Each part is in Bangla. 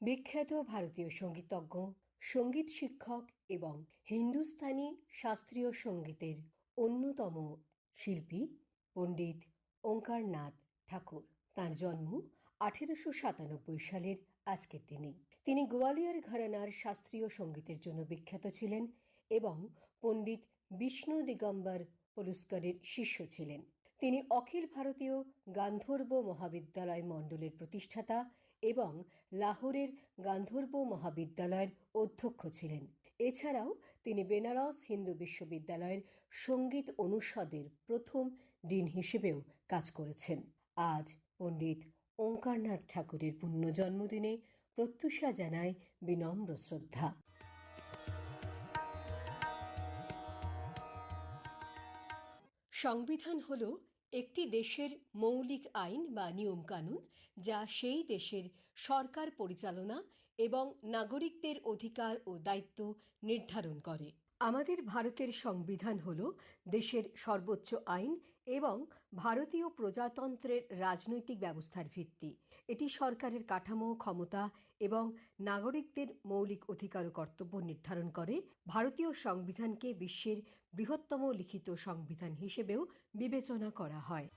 বিখ্যাত ভারতীয় সঙ্গীতজ্ঞ, সংগীত শিক্ষক এবং হিন্দুস্তানি শাস্ত্রীয় সঙ্গীতের অন্যতম শিল্পী পণ্ডিত ওঙ্কারনাথ ঠাকুর। তার জন্ম আঠেরোশো সাতানব্বই সালের আজকের দিনে। তিনি গোয়ালিয়র ঘরানার শাস্ত্রীয় সঙ্গীতের জন্য বিখ্যাত ছিলেন এবং পণ্ডিত বিষ্ণু দিগম্বর পুরস্কারের শিষ্য ছিলেন। তিনি অখিল ভারতীয় গান্ধর্ব মহাবিদ্যালয় মণ্ডলের প্রতিষ্ঠাতা এবং লাহোরের গান্ধর্ব মহাবিদ্যালয়ের অধ্যক্ষ ছিলেন। এছাড়াও তিনি বেনারস হিন্দু বিশ্ববিদ্যালয়ের সংগীত অনুষদের প্রথম ডিন হিসেবেও কাজ করেছেন। আজ পণ্ডিত ওঙ্কারনাথ ঠাকুরের পুণ্য জন্মদিনে প্রত্যুষা জানায় বিনম্র শ্রদ্ধা। সংবিধান হল একটি দেশের মৌলিক আইন বা নিয়মকানুন যা সেই দেশের সরকার পরিচালনা এবং নাগরিকদের অধিকার ও দায়িত্ব নির্ধারণ করে। আমাদের ভারতের সংবিধান হল দেশের সর্বোচ্চ আইন এবং ভারতীয় প্রজাতন্ত্রের রাজনৈতিক ব্যবস্থার ভিত্তি। এটি সরকারের কাঠামো, ক্ষমতা এবং নাগরিকদের মৌলিক অধিকার ও কর্তব্য নির্ধারণ করে। ভারতীয় সংবিধানকে বিশ্বের বৃহত্তম লিখিত সংবিধান হিসেবেও বিবেচনা করা হয়।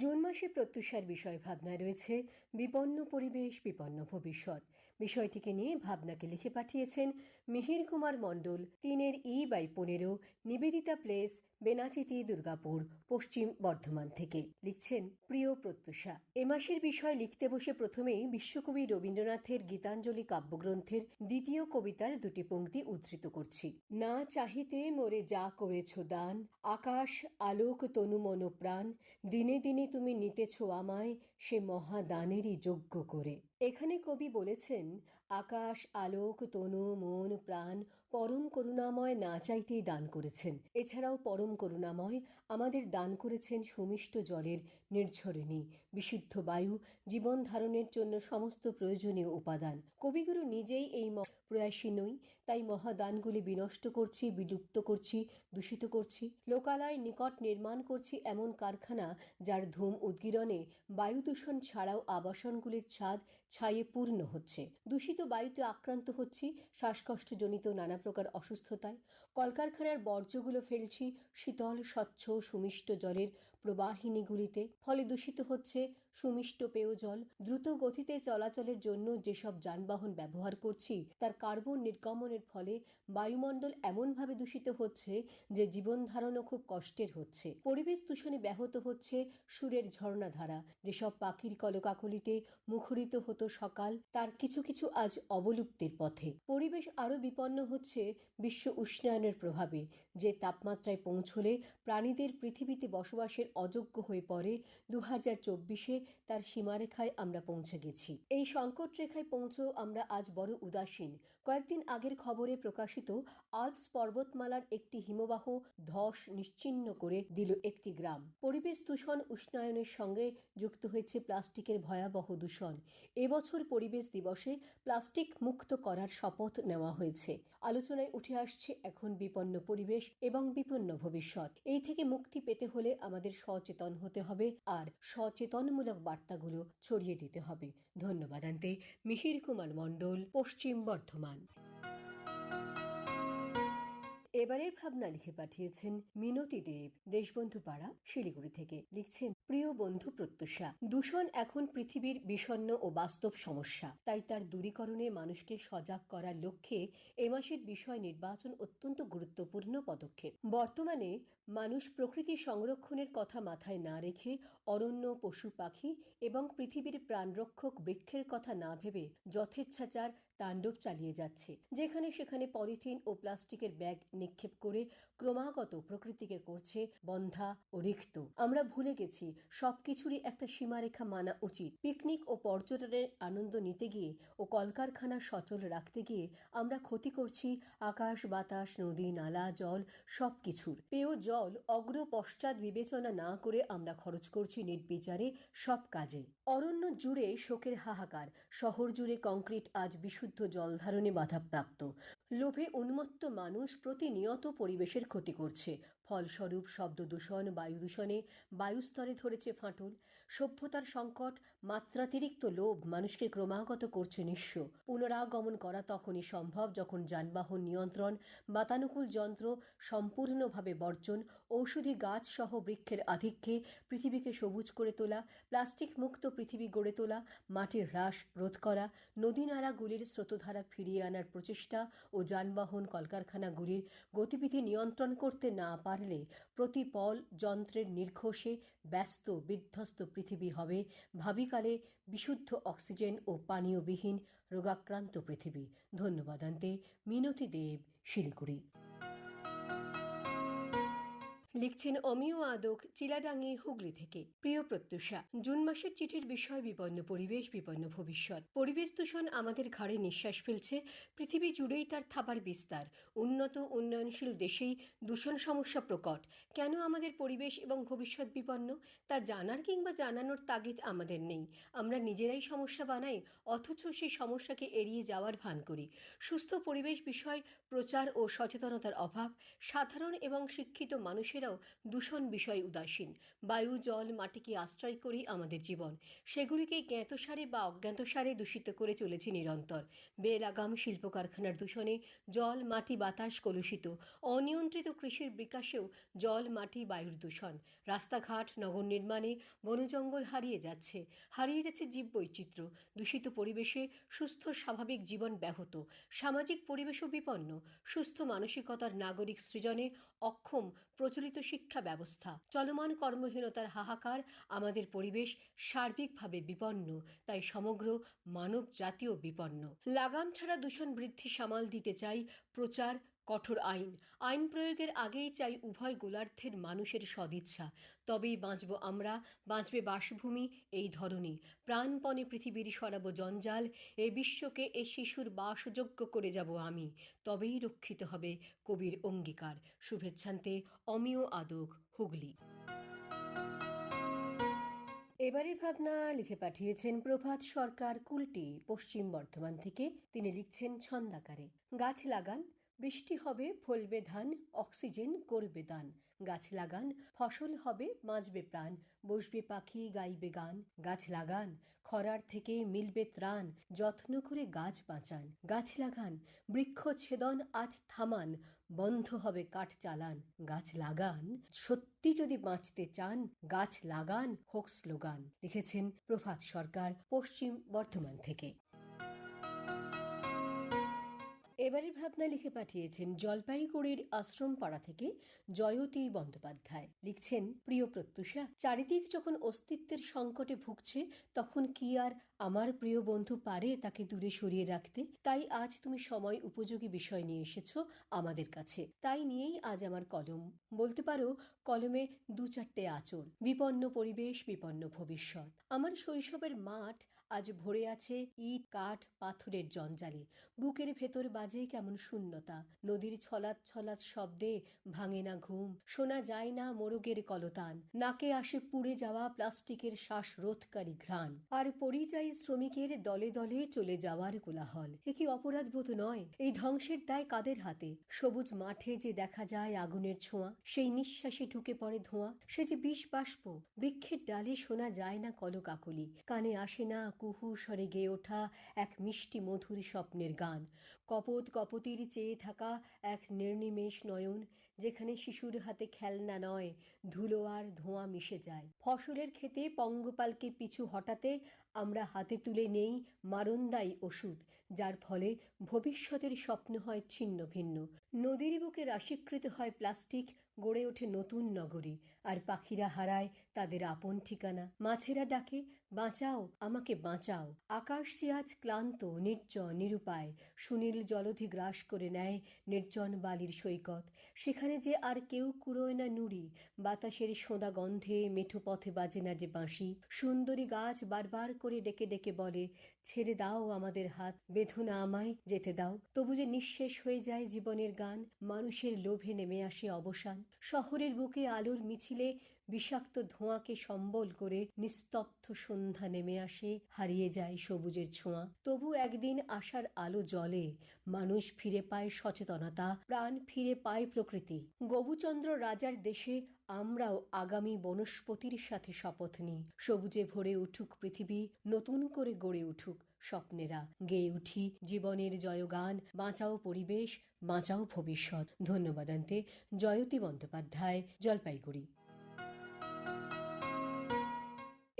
জুন মাসে প্রত্যুষার বিষয় ভাবনায় রয়েছে বিপন্ন পরিবেশ, বিপন্ন ভবিষ্যৎ। বিষয়টিকে নিয়ে ভাবনাকে লিখে পাঠিয়েছেন মিহির কুমার মণ্ডল তিনের ই বাই পনেরো নিবেদিতা প্লেস বেনাচিতি দুর্গাপুর, পশ্চিম বর্ধমান থেকে। লিখছেন প্রিয় প্রত্যুষা। এ মাসের বিষয় লিখতে বসে প্রথমেই বিশ্বকবি রবীন্দ্রনাথের গীতাঞ্জলি কাব্যগ্রন্থের দ্বিতীয় কবিতার দুটি পঙ্ক্তি উদ্ধৃত করছি। না চাহিতে মোরে যা করেছ দান, আকাশ, আলোক তনু মন প্রাণ, দিনে দিনে তুমি নিতেছ আমায় সে মহাদানেরই যোগ্য করে। এখানে কবি বলেছেন আকাশ, আলোক, তনু, মন, প্রাণ পরম করুণাময় না চাইতেই দান করেছেন। এছাড়াও পরম করুণাময় আমাদের দান করেছেন সুমিষ্ট জলের নির্ঝরণী, বিশুদ্ধ বায়ু, জীবন ধারণের জন্য সমস্ত প্রয়োজনীয় উপাদান। কবিগুরু নিজেই এই প্রয়াসী নই, তাই মহাদানগুলি বিনষ্ট করছি, বিলুপ্ত করছি, দূষিত করছি। লোকালয় নিকট নির্মাণ করছি এমন কারখানা যার ধূম উদ্গীরণে বায়ু দূষণ ছাড়াও আবাসনগুলির ছাদ ছায়ে পূর্ণ হচ্ছে। দূষিত বায়ুতে আক্রান্ত হচ্ছি শ্বাসকষ্টজনিত নানা প্রকার অসুস্থতায়। কলকারখানার বর্জ্যগুলো ফেলছি শীতল স্বচ্ছ সুমিষ্ট জলের প্রবাহিনীগুলিতে, ফলে দূষিত হচ্ছে সুমিষ্ট পেয় জল দ্রুত গতিতে চলাচলের জন্য যেসব যানবাহন ব্যবহার করছি, তার কার্বন নির্গমনের ফলে বায়ুমণ্ডল এমনভাবে দূষিত হচ্ছে যে জীবন ধারণও খুব কষ্টের হচ্ছে। পরিবেশ দূষণে ব্যাহত হচ্ছে সুরের ঝর্ণাধারা। যেসব পাখির কলকাকলিতে মুখরিত হতো সকাল, তার কিছু কিছু আজ অবলুপ্তির পথে। পরিবেশ আরও বিপন্ন হচ্ছে বিশ্ব উষ্ণায়নের প্রভাবে, যে তাপমাত্রায় পৌঁছলে প্রাণীদের পৃথিবীতে বসবাসের অযোগ্য হয়ে পড়ে দু হাজার চব্বিশে তার সীমারেখায় আমরা পৌঁছে গেছি। এই সংকট রেখায় পৌঁছেও আমরা আজ বড় উদাসীন। কয়েকদিন আগের খবরে প্রকাশিত আলপস পর্বতমালার একটি হিমবাহ ধস নিশ্চিন্ন করে দিল একটি গ্রাম। পরিবেশ দূষণ, উষ্ণায়নের সঙ্গে যুক্ত হয়েছে প্লাস্টিকের ভয়াবহ দূষণ। এবছর পরিবেশ দিবসে প্লাস্টিক মুক্ত করার শপথ নেওয়া হয়েছে। আলোচনায় উঠে আসছে এখন বিপন্ন পরিবেশ এবং বিপন্ন ভবিষ্যৎ। এই থেকে মুক্তি পেতে হলে আমাদের সচেতন হতে হবে আর সচেতনমূলক বার্তাগুলো ছড়িয়ে দিতে হবে। ধন্যবাদ আনতে মিহির কুমার মণ্ডল, পশ্চিম বর্ধমান। এবারের ভাবনা লিখে পাঠিয়েছেন মিনতি দেব দেশবন্ধু পাড়া শিলিগুড়ি থেকে। লিখছেন, প্রিয় বন্ধু প্রত্যুষা, দূষণ এখন পৃথিবীর বিষণ্ন ও বাস্তব সমস্যা। তাই তার দূরীকরণে মানুষকে সজাগ করার লক্ষ্যে এ মাসের বিষয় নির্বাচন অত্যন্ত গুরুত্বপূর্ণ পদক্ষেপ। বর্তমানে মানুষ প্রকৃতি সংরক্ষণের কথা মাথায় না রেখে অরণ্য পশু পাখি এবং পৃথিবীর প্রাণরক্ষক বৃক্ষের কথা না ভেবে যথেচ্ছাচার তাণ্ডব চালিয়ে যাচ্ছে। যেখানে সেখানে পলিথিন ও প্লাস্টিকের ব্যাগ নিক্ষেপ করে ক্রমাগত প্রকৃতিকে করছে বন্ধা ও রিক্ত। আমরা ভুলে গেছি, সবকিছুরই একটা সীমারেখা মানা উচিত। পিকনিক ও পর্যটনের আনন্দ নিতে গিয়ে ও কলকারখানা সচল রাখতে গিয়ে আমরা ক্ষতি করছি আকাশ, বাতাস, নদী, নালা, জল, সবকিছুর। পেয় জল অগ্র পশ্চাৎ বিবেচনা না করে আমরা খরচ করছি নির্বিচারে সব কাজে। অরণ্য জুড়ে শোকের হাহাকার শহর জুড়ে কংক্রিট আজ বিশুদ্ধ জলধারণে বাধাপ্রাপ্ত। লোভে উন্মত্ত মানুষ প্রতিনিয়ত পরিবেশের ক্ষতি করছে। ফলস্বরূপ শব্দ দূষণ, বায়ু দূষণে বায়ুস্তরে ধরেছে ফাটল। সভ্যতার সংকট, মাত্রাতিরিক্ত লোভ মানুষকে ক্রমাগত করছে নিঃস্ব। পুনরাগমন করা তখনই সম্ভব যখন যানবাহন নিয়ন্ত্রণ, বাতানুকূল যন্ত্র, সম্পূর্ণভাবে বর্জন, ঔষধি গাছ সহ বৃক্ষের আধিক্যে পৃথিবীকে সবুজ করে তোলা, প্লাস্টিক মুক্ত পৃথিবী গড়ে তোলা, মাটির হ্রাস রোধ করা, নদী নালাগুলির স্রোতধারা ফিরিয়ে আনার প্রচেষ্টা ও যানবাহন, কলকারখানাগুলির গতিবিধি নিয়ন্ত্রণ করতে না পারলে প্রতিপল যন্ত্রের নির্ঘোষে ব্যস্ত বিধ্বস্ত পৃথিবী হবে। ভাবিকালে বিশুদ্ধ অক্সিজেন ও পানীয়বিহীন রোগাক্রান্ত পৃথিবী। ধন্যবাদ, আনতে মিনতি দেব শিলিগুড়ি। লিখছেন অমিয় আদক, চিলাডাঙ্গি, হুগলি থেকে। প্রিয় প্রত্যুষা, জুন মাসের চিঠির বিষয় বিপন্ন পরিবেশ, বিপন্ন ভবিষ্যৎ। পরিবেশ দূষণ আমাদের ঘাড়ে নিঃশ্বাস ফেলছে, পৃথিবী জুড়েই তার থাবার বিস্তার। উন্নত, উন্নয়নশীল দেশেই দূষণ সমস্যা প্রকট। কেন আমাদের পরিবেশ এবং ভবিষ্যৎ বিপন্ন? তা জানার কিংবা জানানোর তাগিদ আমাদের নেই। আমরা নিজেরাই সমস্যা বানাই, অথচ সেই সমস্যাকে এড়িয়ে যাওয়ার ভান করি। সুস্থ পরিবেশ বিষয় প্রচার ও সচেতনতার অভাব, সাধারণ এবং শিক্ষিত মানুষেরাও দূষণ বিষয়ে উদাসীন। বায়ু, জল, মাটিকে আশ্রয় করেই আমাদের জীবন। সেগুলিকে জ্ঞাতসারে বা অজ্ঞাতসারে দূষিত করে চলেছে নিরন্তর। বেলাগাম শিল্প কারখানার দূষণে জল, মাটি, বাতাস কলুষিত। অনিয়ন্ত্রিত কৃষির বিকাশেও জল, মাটি, বায়ুর দূষণ। রাস্তাঘাট, নগর নির্মাণে বনজঙ্গল হারিয়ে যাচ্ছে। হারিয়ে যাচ্ছে জীববৈচিত্র্য দূষিত পরিবেশে সুস্থ, স্বাভাবিক জীবন ব্যাহত। সামাজিক পরিবেশও বিপন্ন। সুস্থ মানসিকতার নাগরিক সৃজনে অক্ষম, প্রচলিত শিক্ষা ব্যবস্থা। চলমান কর্মহীনতার হাহাকার আমাদের পরিবেশ সার্বিকভাবে বিপন্ন, তাই সমগ্র মানব জাতীয় বিপন্ন। লাগাম ছাড়া দূষণ বৃদ্ধি সামাল দিতে চাই প্রচার কঠোর আইন। আইন প্রয়োগের আগেই চাই উভয় গোলার্ধের মানুষের সদিচ্ছা। তবেই বাঁচব আমরা, বাঁচবে বাসভূমি এই ধরনী প্রাণপণে পৃথিবীর সরাব জঞ্জাল, এ বিশ্বকে এ শিশুর বাসযোগ্য করে যাব আমি। তবেই রক্ষিত হবে কবির অঙ্গীকার। শুভেচ্ছান্তে, অমিয় আদক, হুগলি। এবারের ভাবনা লিখে পাঠিয়েছেন প্রভাত সরকার কুলটি, পশ্চিম বর্ধমান থেকে। তিনি লিখছেন ছন্দাকারে। গাছ লাগান বৃষ্টি হবে, ফলবে ধান, অক্সিজেন করবে দান। গাছ লাগান, ফসল হবে, বাঁচবে প্রাণ। বসবে পাখি, গাইবে গান। গাছ লাগান, খরার থেকে মিলবে ত্রাণ। যত্ন করে গাছ বাঁচান। গাছ লাগান বৃক্ষ ছেদন আজ থামান। বন্ধ হবে কাঠ চালান। গাছ লাগান, সত্যি যদি বাঁচতে চান, গাছ লাগান, হোক স্লোগান। লিখেছেন প্রভাত সরকার, পশ্চিম বর্ধমান থেকে। এবারের ভাবনা লিখে পাঠিয়েছেন জলপাইগুড়ির আশ্রম পাড়া থেকে জয়তী বন্দ্যোপাধ্যায়। লিখছেন, প্রিয় প্রত্যুষা, চারিদিক যখন অস্তিত্বের সংকটে ভুগছে, তখন কি আর আমার প্রিয় বন্ধু পারে তাকে দূরে সরিয়ে রাখতে? তাই আজ তুমি সময় উপযোগী বিষয় নিয়ে এসেছ আমাদের কাছে। তাই নিয়েই আজ আমার কলম। বলতে পারো, কলমে দু চারটে আচর বিপন্ন পরিবেশ, বিপন্ন ভবিষ্যৎ। আমার শৈশবের মাঠ আজ ভরে আছে ইট, কাঠ, পাথরের জঞ্জালে। বুকের ভেতর বাজে কেমন শূন্যতা। নদীর ছলাৎ ছলাৎ শব্দে ভাঙে না ঘুম, শোনা যায় না মোরগের কলতান। নাকে আসে পুড়ে যাওয়া প্লাস্টিকের শ্বাসরোধকারী ঘ্রাণ। আর পরিযায়ী শ্রমিকের দলে দলে চলে যাওয়ার কোলাহল। এ কি অপরাধবোধ নয়? এই ধ্বংসের দায় কাদের হাতে? সবুজ মাঠে যে দেখা যায় আগুনের ছোঁয়া, সেই নিঃশ্বাসে ঢুকে পড়ে ধোঁয়া, সে যে বিষ বাষ্প, বৃক্ষের ডালে শোনা যায় না কলকাকলি। কানে আসে না কুহু স্বরে গেয়ে ওঠা এক মিষ্টি মধুর স্বপ্নের গান। কপত কপতির চেয়ে থাকা এক নির্নিমেষ নয়ন, যেখানে শিশুর হাতে খেলনা নয়, ধুলো আর ধোঁয়া মিশে যায়। ফসলের ক্ষেতে পঙ্গপালকে পিছু হটাতে আমরা হাতে তুলে নেই মারণদায়ী ওষুধ, যার ফলে ভবিষ্যতের স্বপ্ন হয় ছিন্ন ভিন্ন। নদীর বুকে রাশিকৃত হয় প্লাস্টিক, গড়ে ওঠে নতুন নগরী, আর পাখিরা হারায় তাদের আপন ঠিকানা। মাছেরা ডাকে বাঁচাও, আমাকে বাঁচাও। আকাশ যে আজ ক্লান্ত, নির্জন, নিরুপায়, সুনীল জলধি গ্রাস করে নেয় নির্জন বালির সৈকত। সেখানে যে আর কেউ কুড়োয় না নুড়ি, বাতাসের সোঁদা গন্ধে মেঠো পথে বাজে না যে বাঁশি। সুন্দরী গাছ বারবার করে ডেকে ডেকে বলে, ছেড়ে দাও আমাদের হাত, বেঁধো না আমায়, যেতে দাও। তবু যে নিঃশেষ হয়ে যায় জীবনের গান, মানুষের লোভে নেমে আসে অবসান। শহরের বুকে আলোর মিছিলে বিষাক্ত ধোঁয়াকে সম্বল করে নিস্তব্ধ সন্ধ্যা নেমে আসে, হারিয়ে যায় সবুজের ছোঁয়া। তবু একদিন আশার আলো জলে মানুষ ফিরে পায় সচেতনতা, প্রাণ ফিরে পায় প্রকৃতি। গবুচন্দ্র রাজার দেশে আমরাও আগামী বনস্পতির সাথে শপথ নিই। সবুজে ভরে উঠুক পৃথিবী, নতুন করে গড়ে উঠুক স্বপ্নেরা। গেয়ে উঠি জীবনের জয়গান, বাঁচাও পরিবেশ, বাঁচাও ভবিষ্যৎ। ধন্যবাদ আনতে জয়তী বন্দ্যোপাধ্যায়, জলপাইগুড়ি।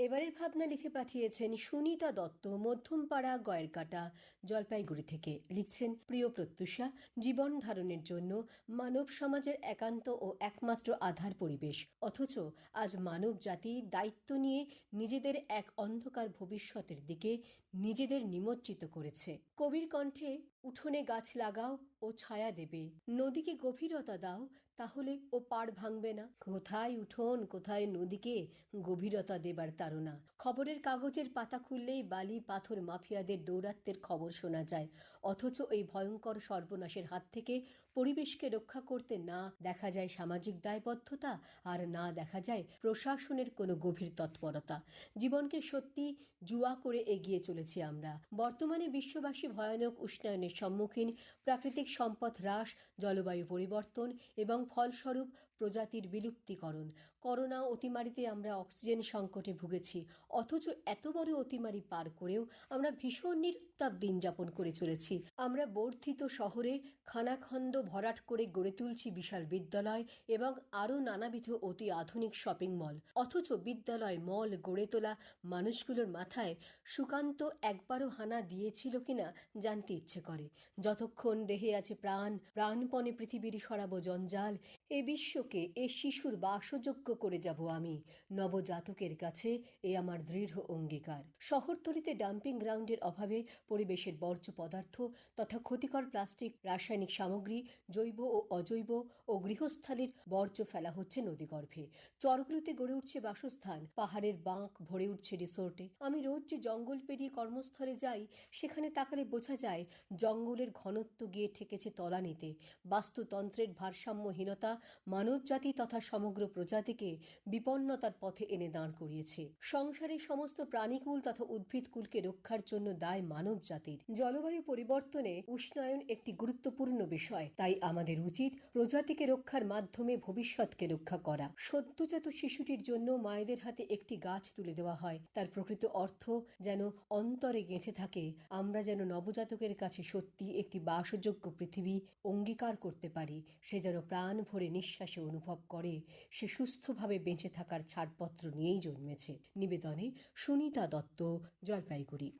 এবারের ভাবনা লিখে পাঠিয়েছেন সুনিতা দত্ত, মধ্যমপাড়া, গয়েরকাটা, জলপাইগুড়ি থেকে। লিখছেন, প্রিয় প্রত্যুষা, জীবন ধারণের জন্য মানব সমাজের একান্ত ও একমাত্র আধার পরিবেশ। অথচ আজ মানব জাতি দায়িত্ব নিয়ে নিজেদের এক অন্ধকার ভবিষ্যতের দিকে নিজেদের নিমজ্জিত করেছে। কবির কণ্ঠে উঠোনে গাছ লাগাও ও ছায়া দেবে। নদীকে গভীরতা দাও, তাহলে ও পাড় ভাঙবে না। কোথায় উঠোন, কোথায় নদীকে গভীরতা দেবার তারা খবরের কাগজের পাতা খুললেই বালি, পাথর, মাফিয়াদের দৌরাত্মের খবর শোনা যায়। অথচ এই ভয়ঙ্কর সর্বনাশের হাত থেকে পরিবেশকে রক্ষা করতে না দেখা যায় সামাজিক দায়বদ্ধতা আর না দেখা যায় প্রশাসনের কোনো গভীর তৎপরতা। জীবনকে সত্যি জুয়া করে এগিয়ে চলেছি আমরা। বর্তমানে বিশ্ববাসী ভয়ানক উষ্ণায়নের সম্মুখীন, প্রাকৃতিক সম্পদ হ্রাস, জলবায়ু পরিবর্তন এবং ফলস্বরূপ প্রজাতির বিলুপ্তিকরণ। করোনা অতিমারিতে আমরা অক্সিজেন সংকটে ভুগেছি, অথচ এত বড় অতিমারি পার করেও আমরা ভীষণ নিরুত্তাপ দিন যাপন করে চলেছি। আমরা বর্ধিত শহরে খানাখন্দ ভরাট করে গড়ে তুলছি বিশাল বিদ্যালয় এবং আরও নানাবিধ অতি আধুনিক শপিং মল। অথচ বিদ্যালয় মল গড়ে তোলা মানুষগুলোর মাথায় সুকান্ত একবারও হানা দিয়েছিল কিনা জানতে ইচ্ছে করে। যতক্ষণ দেহে আছে প্রাণ, প্রাণপণে পৃথিবীর সরাবো জঞ্জাল এ বিশ্বকে এ শিশুর বাসযোগ্য করে যাব আমি। নবজাতকের কাছে এ আমার দৃঢ় অঙ্গীকার। শহরতলিতে ডাম্পিং গ্রাউন্ডের অভাবে পরিবেশের বর্জ্য পদার্থ তথা ক্ষতিকর প্লাস্টিক, রাসায়নিক সামগ্রী, জৈব ও অজৈব ও গৃহস্থালির বর্জ্য ফেলা হচ্ছে নদীগর্ভে। চরগুলোতে গড়ে উঠছে বাসস্থান, পাহাড়ের বাঁক ভরে উঠছে রিসোর্টে। আমি রোজ যে জঙ্গল পেরিয়ে কর্মস্থলে যাই, সেখানে তাকালে বোঝা যায়, জঙ্গলের ঘনত্ব গিয়ে ঠেকেছে তলানিতে। বাস্তুতন্ত্রের ভারসাম্যহীনতা মানবজাতি তথা সমগ্র প্রজাতিকে বিপন্নতার পথে এনে দাঁড় করিয়েছে। সংসারের সমস্ত প্রাণীকুল তথা উদ্ভিদকুলকে রক্ষার জন্য দায় মানব জাতির জলবায়ু পরিবর্তনে উষ্ণায়ন একটি গুরুত্বপূর্ণ বিষয়। তাই আমাদের উচিত প্রজাতিকে রক্ষার মাধ্যমে ভবিষ্যৎকে রক্ষা করা। সদ্যজাত শিশুটির জন্য মায়েদের হাতে একটি গাছ তুলে দেওয়া হয়। তার প্রকৃত অর্থ যেন অন্তরে গেঁথে থাকে। আমরা যেন নবজাতকের কাছে সত্যি একটি বাসযোগ্য পৃথিবী অঙ্গীকার করতে পারি। সে যেন প্রাণ ভরে নিঃশ্বাসে অনুভব করে, সে সুস্থভাবে বেঁচে থাকার ছাড়পত্র নিয়েই জন্মেছে। নিবেদনে সুনিতা দত্ত, জলপাইগুড়ি।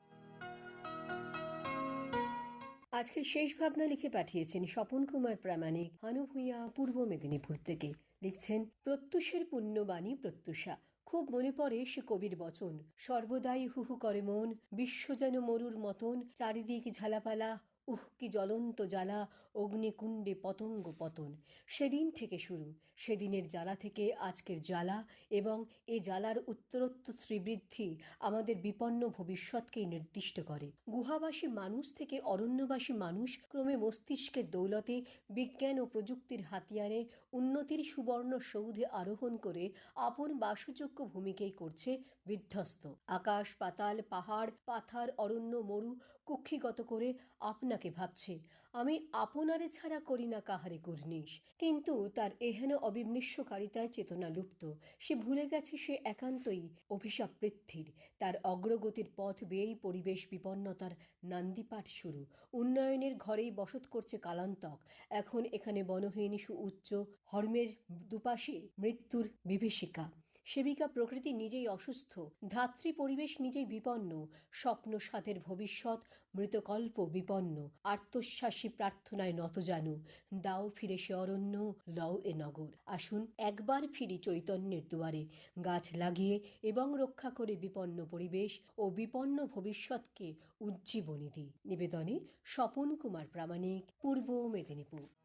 আজকের শেষ ভাবনা লিখে পাঠিয়েছেন স্বপন কুমার প্রামাণিক, হানু হানুভূঁইয়া পূর্ব মেদিনীপুর থেকে। লিখছেন, প্রত্যুষের পুণ্যবাণী প্রত্যুষা। খুব মনে পড়ে সে কবির বচন। সর্বদাই হুহু করে মন, বিশ্ব যেন মরুর মতন, চারিদিক ঝালাপালা উহ, কি জ্বলন্ত জ্বালা, অগ্নিকুণ্ডে পতঙ্গ পতন। সেদিন থেকে শুরু, সেদিনের জ্বালা থেকে আজকের জ্বালা এবং এ জ্বালার উত্তরোত্তর শ্রীবৃদ্ধি আমাদের বিপন্ন ভবিষ্যৎকেই নির্দিষ্ট করে। গুহাবাসী মানুষ থেকে অরণ্যবাসী মানুষ ক্রমে মস্তিষ্কের দৌলতে বিজ্ঞান ও প্রযুক্তির হাতিয়ারে উন্নতির সুবর্ণ সৌধে আরোহণ করে আপন বাসযোগ্য ভূমিকেই করছে বিধ্বস্ত। আকাশ, পাতাল, পাহাড়, পাথার, অরণ্য, মরু কুক্ষিগত করে আপনাকে ভাবছে। আমি আপনারে ছাড়া করি না কাহারে কুর্নিশ। কিন্তু তার এহেন অবিমৃষ্যকারিতায় চেতনা লুপ্ত। সে ভুলে গেছে সে একান্তই অভিশাপ পৃথ্বীর। তার অগ্রগতির পথ বেয়েই পরিবেশ বিপন্নতার নান্দিপাঠ শুরু। উন্নয়নের ঘরেই বসত করছে কালান্তক। এখন এখানে বনহীন সুউচ্চ হর্মের দুপাশে মৃত্যুর বিভীষিকা। সেবিকা প্রকৃতি নিজেই অসুস্থ, ধাত্রী পরিবেশ নিজেই বিপন্ন, স্বপ্ন সাথের ভবিষ্যৎ, মৃতকল্প বিপন্ন, আত্মশ্বাসী প্রার্থনায় নত জানু, দাও ফিরে সে অরণ্য, লও এ নগর। আসুন একবার ফিরি চৈতন্যের দুয়ারে, গাছ লাগিয়ে এবং রক্ষা করে বিপন্ন পরিবেশ ও বিপন্ন ভবিষ্যৎকে উজ্জীবনী দিই। নিবেদনে স্বপন কুমার প্রামাণিক, পূর্ব মেদিনীপুর।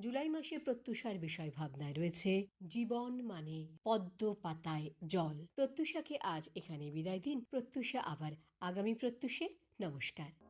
জুলাই মাসে প্রত্যুষার বিষয় ভাবনায় রয়েছে। জীবন মানে পদ্ম পাতায় জল। প্রত্যুষাকে আজ এখানে বিদায় দিন। প্রত্যুষা আবার আগামী প্রত্যুষে। নমস্কার।